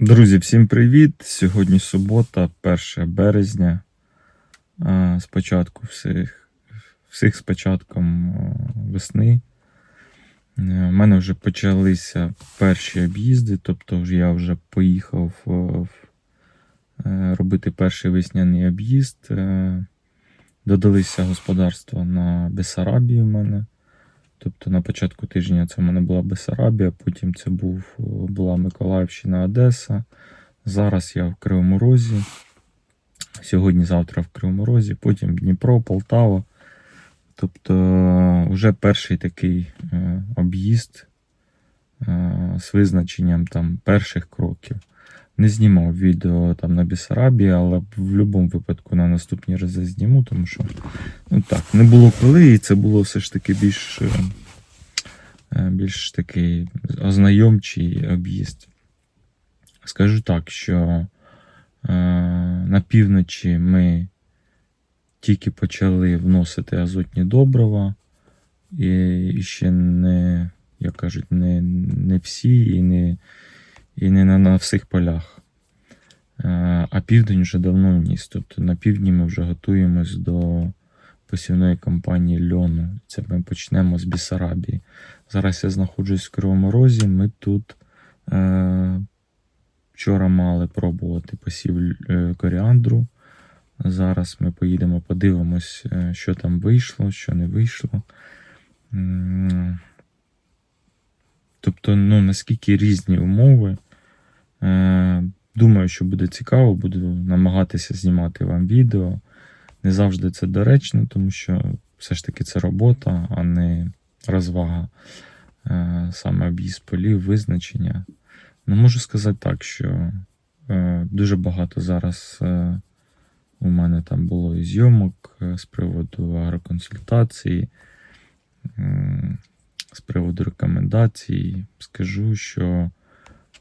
Друзі, всім привіт! Сьогодні субота, 1 березня. Спочатку всіх, всіх з початком весни. У мене вже почалися перші об'їзди, тобто я вже поїхав в- е, робити перший весняний об'їзд. Е, Додалися господарства на Бесарабії в мене. Тобто на початку тижня це в мене була Бесарабія, потім це був, е, була Миколаївщина, Одеса. Зараз я в Кривому Розі. Сьогодні-завтра в Кривому Розі, потім Дніпро, Полтава. Тобто е, вже перший такий е, об'їзд з визначенням там перших кроків. Не знімав відео там на Бісарабії, але в будь-якому випадку на наступні рази зніму, тому що ну так, не було коли, і це було все ж таки більш, е, е, більш такий ознайомчий об'їзд. Скажу так, що е, на півночі ми тільки почали вносити азотні добрива, і, і ще не, як кажуть, не, не всі і не, і не на, на всіх полях. Е, А південь вже давно вніс. Тобто на півдні ми вже готуємось до посівної кампанії льону. Це ми почнемо з Бісарабії. Зараз я знаходжусь в Кривому Розі. Ми тут е, вчора мали пробувати посів е, коріандру. Зараз ми поїдемо, подивимось, е, що там вийшло, що не вийшло. Тобто, ну, наскільки різні умови. Е, Думаю, що буде цікаво, буду намагатися знімати вам відео. Не завжди це доречно, тому що все ж таки це робота, а не розвага. Е, Саме об'їзд полів, визначення. Ну, можу сказати так, що е, дуже багато зараз у мене там було і зйомок з приводу агроконсультації, з приводу рекомендацій. Скажу, що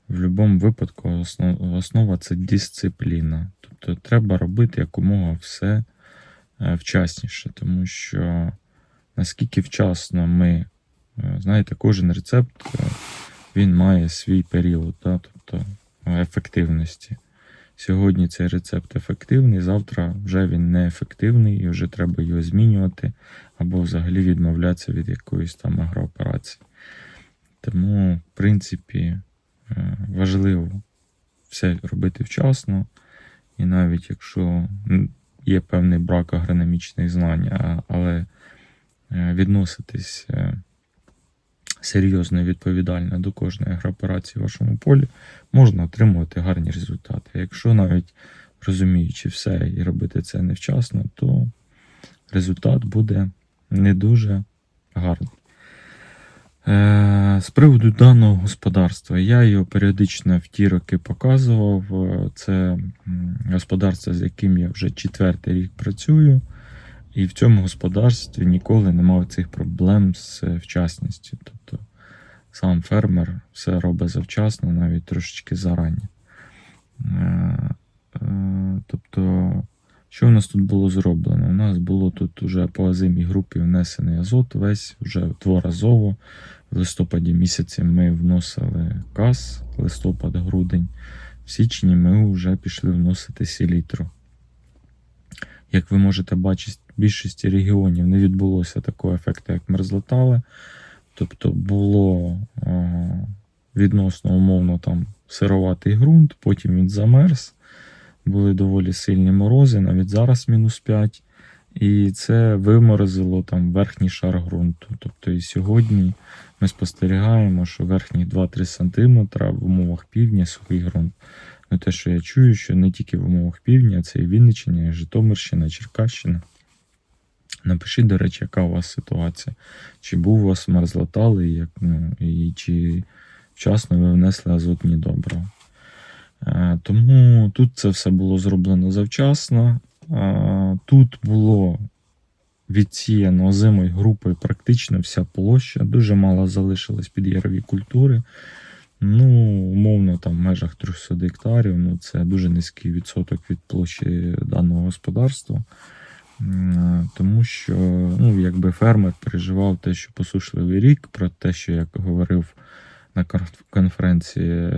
в будь-якому випадку основ- основа це дисципліна. Тобто треба робити якомога все е, вчасніше, тому що наскільки вчасно ми, е, знаєте, кожен рецепт е, він має свій період, да? тобто ефективності. Сьогодні цей рецепт ефективний, завтра вже він не ефективний і вже треба його змінювати або взагалі відмовлятися від якоїсь там агрооперації. Тому, в принципі, е, важливо все робити вчасно, і навіть якщо є певний брак агрономічних знань, але е, відноситись е, серйозно і відповідально до кожної агрооперації в вашому полі, можна отримувати гарні результати. Якщо навіть розуміючи все і робити це невчасно, то результат буде не дуже гарний. Е, З приводу даного господарства, я його періодично в ті роки показував. Це господарство, з яким я вже четвертий рік працюю, і в цьому господарстві ніколи не мав цих проблем з е, вчасністю. Сам фермер все робить завчасно, навіть трошечки зарані. Е, е, Тобто, що в нас тут було зроблено? У нас було тут уже по озимій групі внесений азот весь вже дворазово. В листопаді місяці ми вносили каз, листопад, грудень. В січні ми вже пішли вносити селітру. Як ви можете бачити, в більшості регіонів не відбулося такого ефекту, як мерзлотали. Тобто було е, відносно умовно там сироватий ґрунт, потім він замерз, були доволі сильні морози, навіть зараз мінус 5. І це виморозило там верхній шар ґрунту. Тобто і сьогодні ми спостерігаємо, що верхні 2-3 см в умовах півдня сухий ґрунт. Ну, те, що я чую, що не тільки в умовах півдня, це і Вінниччина, і Житомирщина, Черкащина. Напишіть, до речі, яка у вас ситуація. Чи був у вас мерзлотали, як, ну, і чи вчасно ви внесли азотні добрива. Е, Тому тут це все було зроблено завчасно. Е, Тут було відсіяно озимою групою практично вся площа. Дуже мало залишилось під ярові культури. Ну, умовно, там в межах 300 гектарів. Ну, це дуже низький відсоток від площі даного господарства. Тому що ну, якби фермер переживав те, що посушливий рік, про те, що як говорив на конференції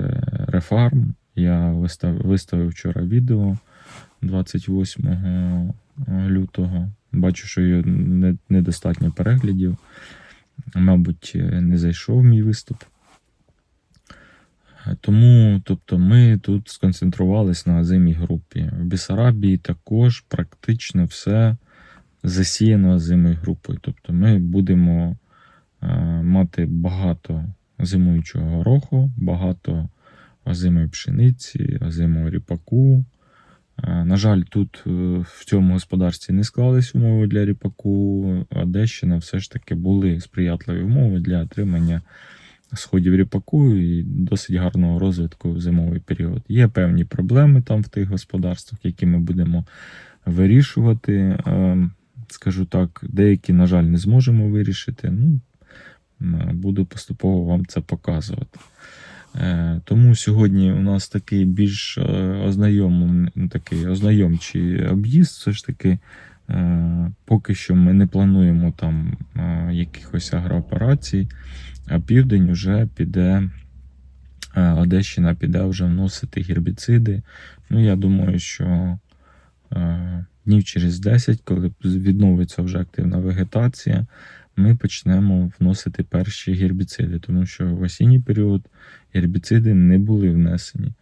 Рефарм, Я вистав, виставив вчора відео 28 лютого. Бачу, що його не- недостатньо переглядів. Мабуть, не зайшов мій виступ. Тому, тобто, ми тут сконцентрувались на озимій групі. В Бісарабії також практично все засіяно озимою групою. Тобто ми будемо е, мати багато зимуючого гороху, багато озимої пшениці, озимого ріпаку. Е, На жаль, тут е, в цьому господарстві не склались умови для ріпаку. Одещина все ж таки були сприятливі умови для отримання сходів ріпаку і досить гарного розвитку в зимовий період. Є певні проблеми там в тих господарствах, які ми будемо вирішувати. Е, Скажу так, деякі, на жаль, не зможемо вирішити. Ну, буду поступово вам це показувати. Е, Тому сьогодні у нас такий більш е, такий ознайомчий об'їзд. Все ж таки, е, поки що ми не плануємо там якихось агрооперацій, а південь вже піде. е, Одещина піде вже вносити гербіциди. Ну, я думаю, що е, днів через 10, коли відновиться вже активна вегетація, ми почнемо вносити перші гербіциди, тому що в осінній період гербіциди не були внесені.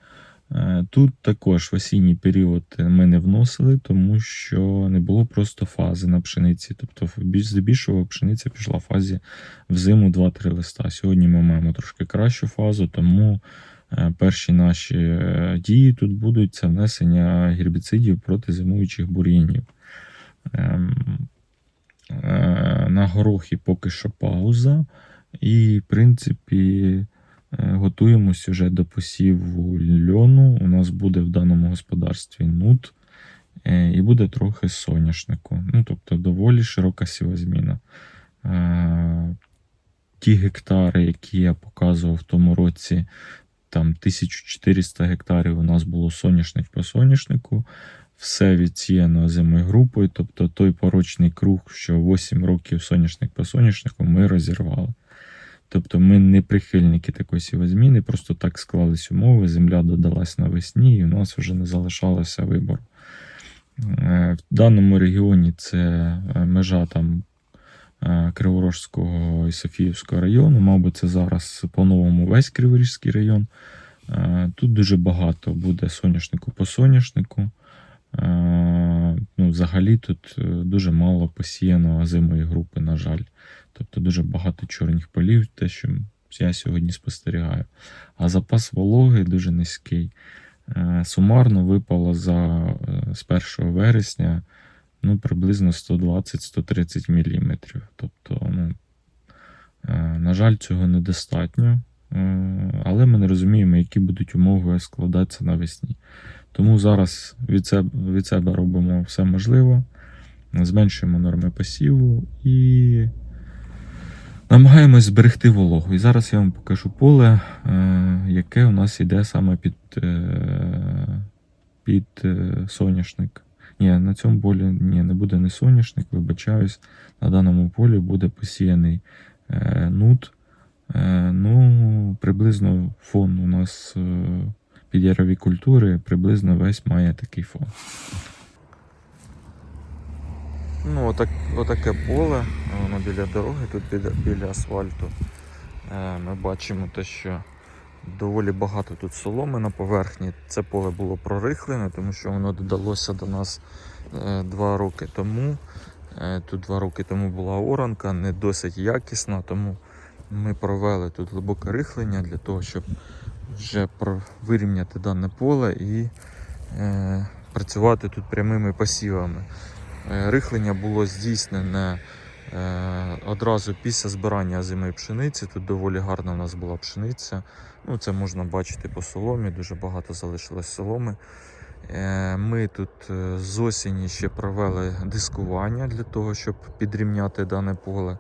Е, Тут також в осінній період ми не вносили, тому що не було просто фази на пшениці. Тобто, здебільшого пшениця пішла в фазі в зиму 2-3 листа. Сьогодні ми маємо трошки кращу фазу, тому е, перші наші е, дії тут будуть це внесення гербіцидів проти зимуючих бур'янів. Ем, е, На горохи поки що пауза. І, в принципі, е, готуємося вже до посіву льону. У нас буде в даному господарстві нут е, і буде трохи соняшнику. Ну, тобто доволі широка сівозміна. Е, Ті гектари, які я показував в тому році, там 1400 гектарів у нас було соняшник по соняшнику. Все відсіяно групою, тобто той порочний круг, що 8 років соняшник по соняшнику, ми розірвали. Тобто ми не прихильники такої сівозміни, просто так склались умови, земля додалась навесні, і у нас вже не залишалося вибору. Е, В даному регіоні це е, межа там е, Криворожського і Софіївського району. Мабуть, це зараз по-новому весь Криворізький район. Тут дуже багато буде соняшнику по соняшнику. Ну, взагалі тут дуже мало посіяно озимої групи, на жаль. Тобто дуже багато чорних полів, те, що я сьогодні спостерігаю. А запас вологи дуже низький. Е, Сумарно випало за е, з 1 вересня ну, приблизно 120-130 мм. Тобто, ну, е, на жаль, цього недостатньо. Але ми не розуміємо, які будуть умови складатися навесні. Тому зараз від себе, від себе робимо все можливе, зменшуємо норми посіву і намагаємось зберегти вологу. І зараз я вам покажу поле, е, яке у нас іде саме під, е, під е, соняшник. Ні, на цьому полі ні, не буде не соняшник, вибачаюсь. На даному полі буде посіяний нут. Ну, приблизно фон у нас під ярові культури приблизно весь має такий фон. Ну, отак, отаке поле, воно біля дороги, тут біля, біля асфальту. Е, Ми бачимо те, що доволі багато тут соломи на поверхні. Це поле було прорихлене, тому що воно додалося до нас е, два роки тому. Е, Тут два роки тому була оранка, не досить якісна, тому ми провели тут глибоке рихлення для того, щоб вже вирівняти дане поле і е, працювати тут прямими посівами. Е, Рихлення було здійснене е, одразу після збирання озимої пшениці. Тут доволі гарна у нас була пшениця. Ну, це можна бачити по соломі, дуже багато залишилось соломи. Е, Ми тут з осені ще провели дискування для того, щоб підрівняти дане поле.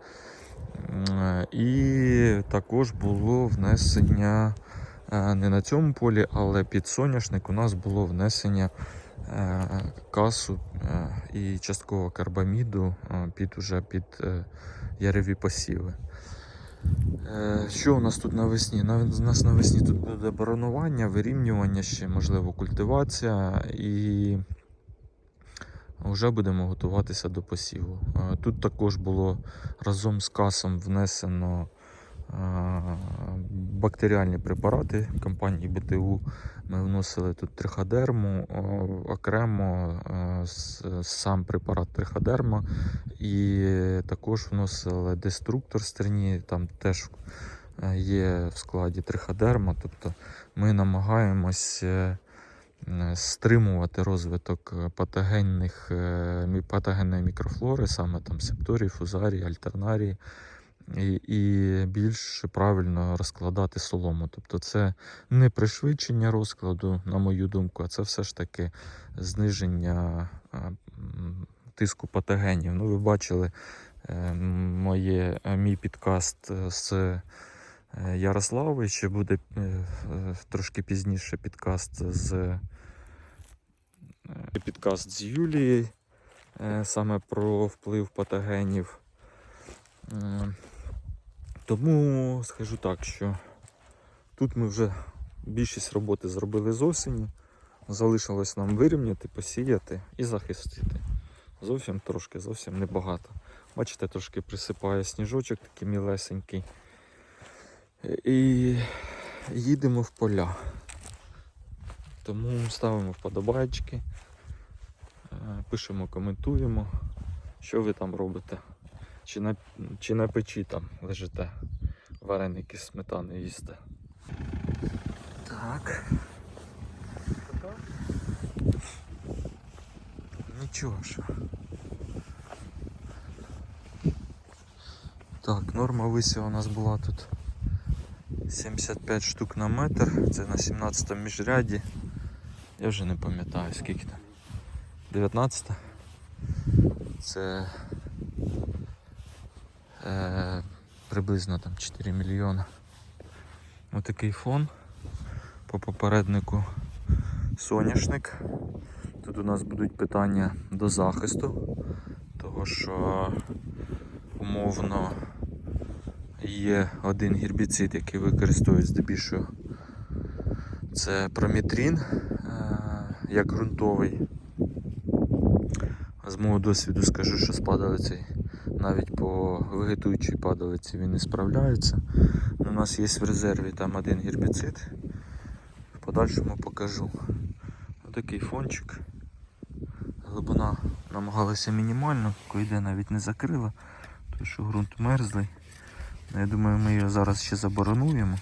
І також було внесення не на цьому полі, але під соняшник у нас було внесення касу е, і частково карбаміду е, під уже під е, яреві посіви. Е, Що у нас тут навесні? У нас навесні тут буде боронування, вирівнювання ще, можливо, культивація і вже будемо готуватися до посіву. Е, Тут також було разом з касом внесено е, бактеріальні препарати компанії БТУ. Ми вносили тут триходерму, окремо е, сам препарат триходерма і також вносили деструктор стерні, там теж е, є в складі триходерма. Тобто ми намагаємось е, стримувати розвиток патогенних, патогенної мікрофлори, саме там септорії, фузарії, альтернарії. І, і більш правильно розкладати солому. Тобто це не пришвидшення розкладу, на мою думку, а це все ж таки зниження тиску патогенів. Ну, ви бачили е, моє, е, мій підкаст е, з Ярославою. Ще буде трошки пізніше підкаст з підкаст з Юлією саме про вплив патогенів. Тому скажу так, що тут ми вже більшість роботи зробили з осені. Залишилось нам вирівняти, посіяти і захистити. Зовсім трошки, зовсім небагато. Бачите, трошки присипає сніжочок такий мілесенький. І їдемо в поля. Тому ставимо вподобайки, е, пишемо, коментуємо, що ви там робите. Чи на, чи на печі там лежите, вареники сметани їсте. Так. Нічого що. Так, норма висіву у нас була тут 75 штук на метр. Це на 17 міжряді. Я вже не пам'ятаю скільки там. 19. Це е, приблизно там 4 мільйона. Отакий фон. По попереднику соняшник. Тут у нас будуть питання до захисту, того що умовно є один гербіцид, який використовують здебільшого. Це промітрін е, як ґрунтовий. З мого досвіду скажу, що падалицею навіть по вегетуючій падалиці він не справляється. У нас є в резерві там один гербіцид. В подальшому покажу. Отакий фончик. Глибина намагалася мінімально, койде навіть не закрила, тому що ґрунт мерзлий. Ну, Я думаю, ми його зараз ще заборонуємо.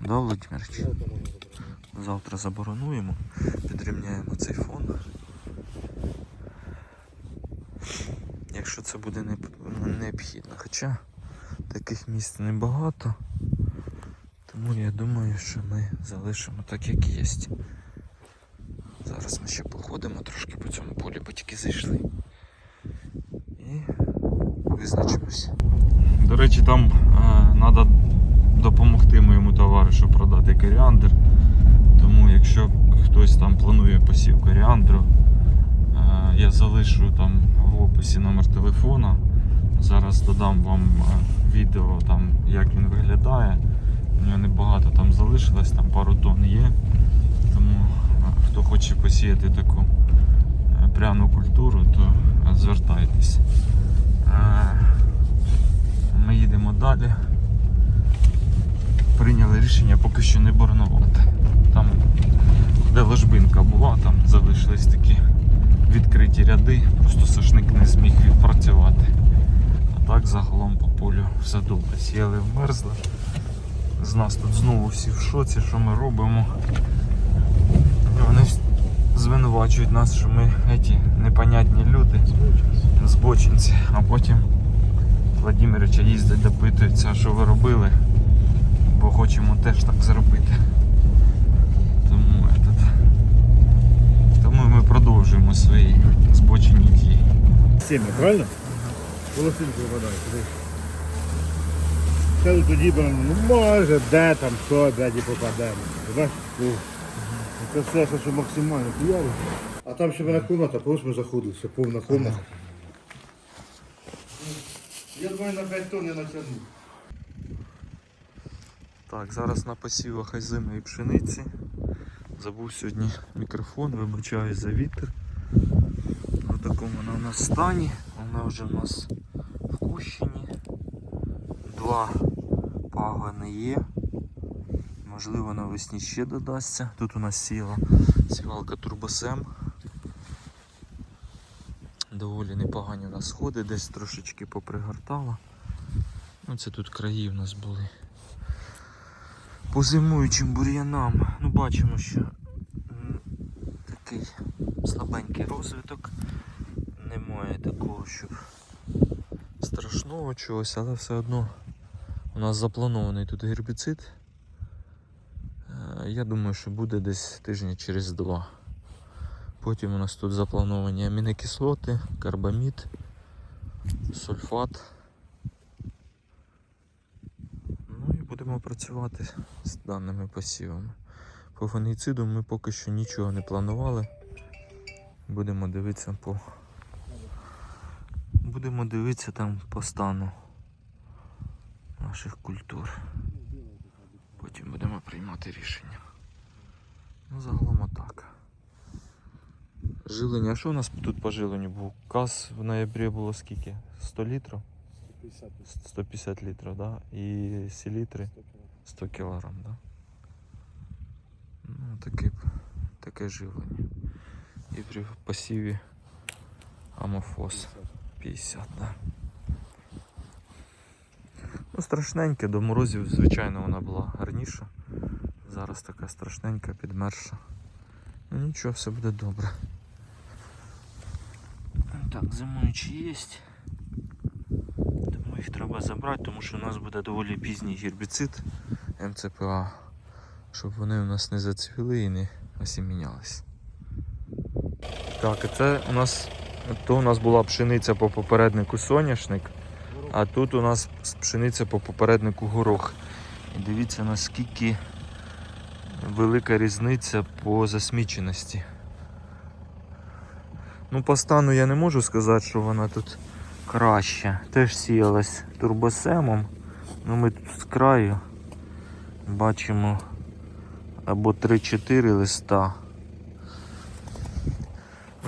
Да, Владимирович? Завтра заборонуємо, підрівняємо цей фон. Якщо це буде не- необхідно. Хоча таких місць небагато. Тому я думаю, що ми залишимо так, як є. Зараз ми ще походимо трошки по цьому полі, бо тільки зайшли. І визначимось. До речі, там треба допомогти моєму товаришу продати коріандр. Тому якщо хтось там планує посів коріандру, е, я залишу там описі номер телефона. Зараз додам вам е, відео, там, як він виглядає. У нього небагато там залишилось, там пару тонн є. Тому е, хто хоче посіяти таку е, пряну культуру, то звертайтесь. Ми їдемо далі. Прийняли рішення поки що не боронувати. Там, де ложбинка була, там залишились такі відкриті ряди, просто сошник не зміг відпрацювати. А так загалом по полю все добре. Сіяли вмерзли. З нас тут знову всі в шоці, що ми робимо. Вони звинувачують нас, що ми еті, непонятні люди, збочинці, а потім Владимировича їздять, допитуються, що ви робили, бо хочемо теж так зробити. Тому, этот, тому ми продовжуємо свої збочені дії. Сім'я, правильно? Волосинки випадають. туди. Кажу, тоді ну може, де там, що, де попадемо. Це все, що- максимально хуяво. А там ще мене комната, ось ми заходили, все повна комната. Я думаю, на 5 тонн не натягну. Так, зараз на посівах озимої пшениці. Забув сьогодні мікрофон, вибачаюсь за вітер. В такому вона у нас стані. Вона вже у нас в кущині. Два пагони є. Можливо, навесні ще додасться. Тут у нас сіла сівалка турбосем. Доволі непогані у нас сходи, десь трошечки попригортала. Ну, це тут краї у нас були по зимуючим бур'янам. Ну, бачимо, що такий слабенький розвиток. Немає такого, щоб страшного чогось, але все одно у нас запланований тут гербіцид. Е, Я думаю, що буде десь тижня через два. Потім у нас тут заплановані амінокислоти, карбамід, сульфат. Ну і будемо працювати з даними посівами. По фунгіциду ми поки що нічого не планували. Будемо дивитися по. Будемо дивитися там по стану наших культур. Потім будемо приймати рішення. Ну, загалом отак. Жилення. А що у нас тут по жиленню був? Каз в ноябрі було скільки? 100 літрів? 150 літрів, да? І селітри 100 кілограм, да? Ну, таке, таке живлення. І при посіві амофос 50, да. Ну, страшненьке, до морозів, звичайно, вона була гарніша. Зараз така страшненька, підмерша. Ну нічого, все буде добре. Так, зимуючі є. Їх треба забрати, тому що у нас буде доволі пізній гербіцид МЦПА, щоб вони у нас не зацвіли і не осімінялись. Так, це у нас то у нас була пшениця по попереднику соняшник, а тут у нас пшениця по попереднику горох. І дивіться наскільки велика різниця по засміченості. Ну, по стану я не можу сказати, що вона тут краща. Теж сіялась турбосемом. Ну, ми тут з краю бачимо або 3-4 листа.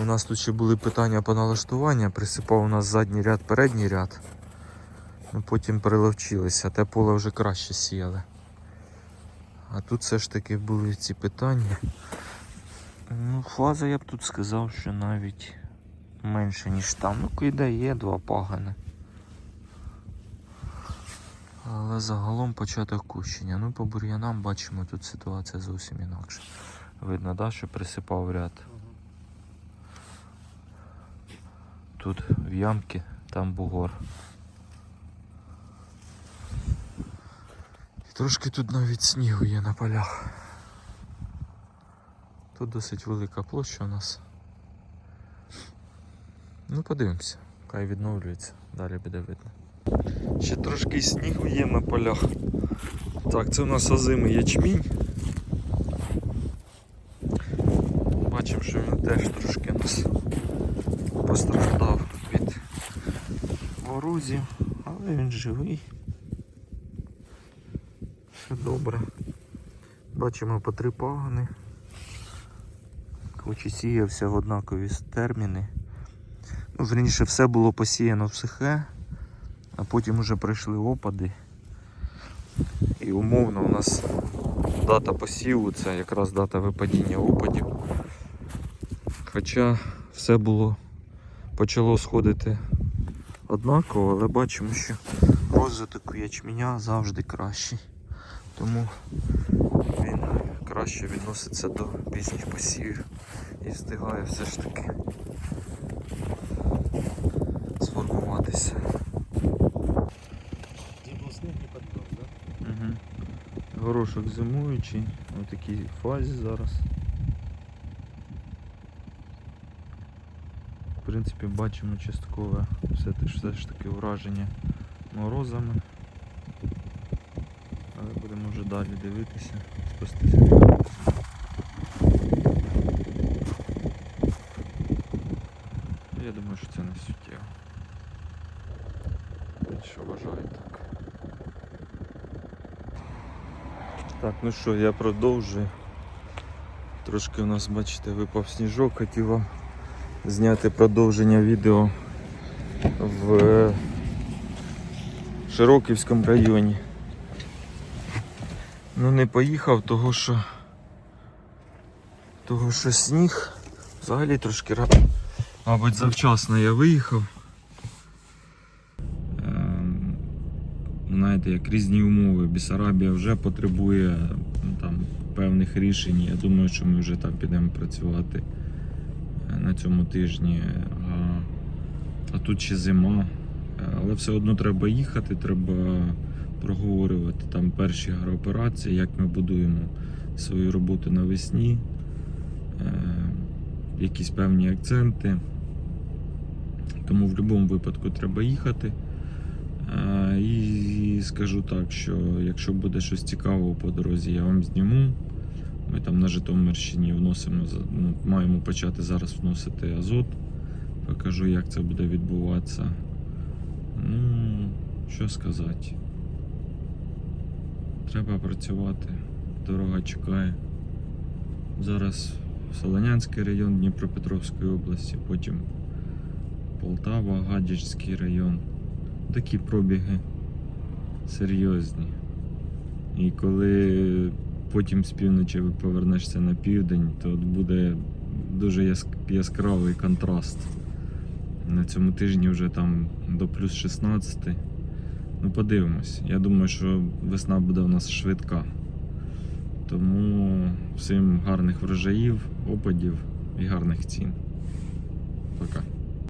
У нас тут ще були питання по налаштуванню, присипав у нас задній ряд, передній ряд. Ну, потім приловчилися, те поле вже краще сіяли. А тут все ж таки були ці питання. Ну, фаза я б тут сказав, що навіть менше, ніж там. Ну, кайда є два пагани. Але загалом початок кущення. Ну, по бур'янам бачимо, тут ситуація зовсім інакша. Видно, да, що присипав ряд. Тут в ямки, там бугор. І трошки тут навіть снігу є на полях. Тут досить велика площа у нас. Ну, подивимося, хай відновлюється, далі буде видно. Ще трошки снігу є на полях. Так, це у нас озимий ячмінь. Бачимо, що він теж трошки нас постраждав від ворузів, але він живий. Все добре. Бачимо по три. Хоч і сіявся в однакові терміни. Ну, верніше, все було посіяно в сухе, а потім вже прийшли опади. І умовно у нас дата посіву це якраз дата випадіння опадів. Хоча все було почало сходити однаково, але бачимо, що розвиток ячменя завжди кращий. Тому він краще відноситься до пізніх посівів і встигає все ж таки сформуватися. Угу. Горошок зимуючий, у такій фазі зараз. В принципі, бачимо часткове все, все ж таки враження морозами. Але будемо вже далі дивитися, спостерігати. Я думаю, що це не суттєво. Що вважаю так. Так, ну що, я продовжую. Трошки у нас, бачите, випав сніжок, хотів вам зняти продовження відео в Широківському районі. Ну не поїхав, того що того що сніг взагалі трошки ра- мабуть завчасно я виїхав. Знаєте, як різні умови. Бісарабія вже потребує там, певних рішень. Я думаю, що ми вже там підемо працювати е, на цьому тижні. А, а тут ще зима. Е, Але все одно треба їхати, треба проговорювати там перші агрооперації, як ми будуємо свою роботу навесні, е, якісь певні акценти. Тому в будь-якому випадку треба їхати. Е, І скажу так, що якщо буде щось цікавого по дорозі, я вам зніму. Ми там на Житомирщині вносимо, ну, маємо почати зараз вносити азот. Покажу, як це буде відбуватися. Ну, що сказати. Треба працювати. Дорога чекає. Зараз Солонянський район Дніпропетровської області, потім Полтава, Гадячський район. Такі пробіги серйозні. І коли потім з півночі ви повернешся на південь, то буде дуже яскравий контраст. На цьому тижні вже там до плюс 16. Ну, подивимось. Я думаю, що весна буде в нас швидка. Тому всім гарних врожаїв, опадів і гарних цін. Пока.